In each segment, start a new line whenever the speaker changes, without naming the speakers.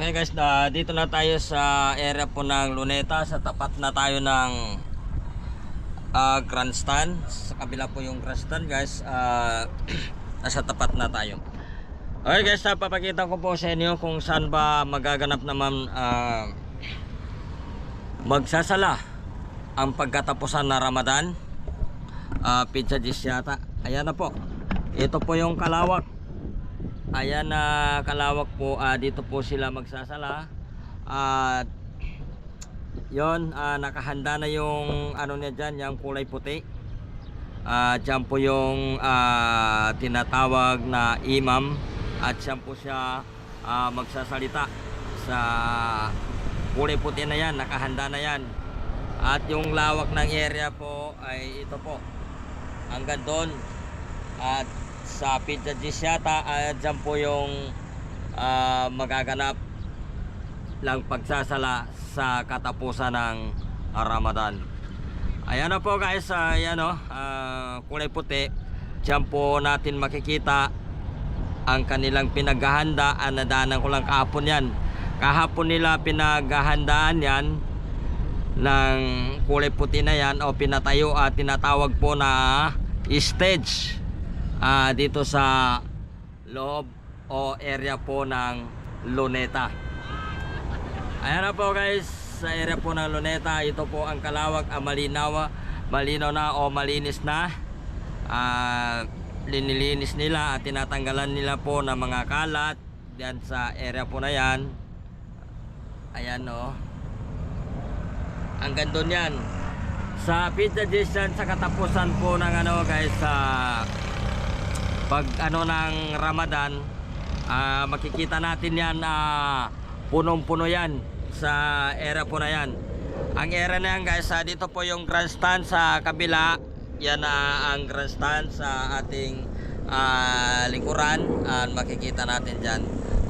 Okay guys, na dito na tayo sa area po ng Luneta. Sa tapat na tayo ng ah, grandstand. Sa kabila po yung grandstand guys. ah, nasa tapat na tayo. Okay guys, ah, papakita ko po sa inyo kung saan ba magaganap naman ah, magsasala ang pagkatapusan na Ramadan. Ah, pizza dish yata. Ayan na po. Ito po yung kalawak. Ayan na kalawak po ah, dito po sila magsasala. At yon nakahanda na yung ano niya dyan yung kulay puti. At yan po yung ah, tinatawag na imam. At siya po siya ah, magsasalita sa kulay puti na yan nakahanda na yan. At yung lawak ng area po ay ito po. Hanggang doon. At sa Pizza Gis yata at dyan po yung ah, magaganap lang pagsasala sa katapusan ng ah, Ramadan. Ayan na po guys, ah, ayan o, ah, kulay puti. Dyan po natin makikita ang kanilang pinaghahandaan. Nadaanan ko lang kahapon yan. Kahapon nila pinaghahandaan yan ng kulay puti na yan o pinatayo at tinatawag po na stage ah, dito sa loob o area po ng Luneta. Ayan na po guys, sa area po ng Luneta, ito po ang kalawak, ang malinaw, malinaw na o malinis na. Ah, linilinis nila at tinatanggalan nila po ng mga kalat diyan sa area po na yan. Ayan o. Hanggang doon yan. Sa pizza distance sa katapusan po ng ano guys sa pag ano ng Ramadan ah, makikita natin yan na punong-puno yan sa era po na yan. Ang era na yan guys ah, dito po yung grandstand sa kabila. Yan na ang grandstand sa ating ah, lingkuran Ah, makikita natin dyan.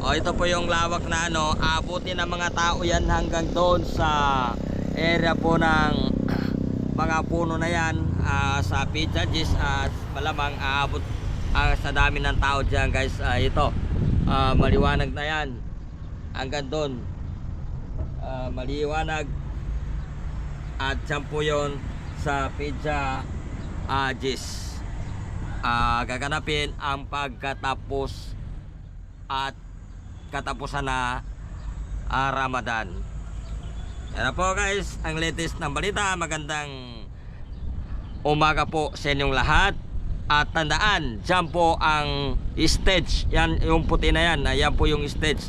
O ito po yung lawak na ano abutin ng mga tao yan hanggang doon sa area po ng mga puno na yan ah, sa pizza gis at malamang aabot ah, sa dami ng tao dyan guys. Ah, ito. Ah, maliwanag na yan. Hanggang doon. Ah, maliwanag. At dyan po yun sa pizza ah, gis. Ah, gaganapin ang pagkatapos at katapusan na ah, Ramadan. Yan po guys, ang latest ng balita. Magandang umaga po sa inyong lahat. At tandaan, dyan po ang stage. Yan, yung puti na yan. Yan po yung stage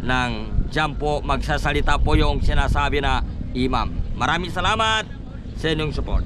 ng dyan po magsasalita po yung sinasabi na imam. Maraming salamat sa inyong support.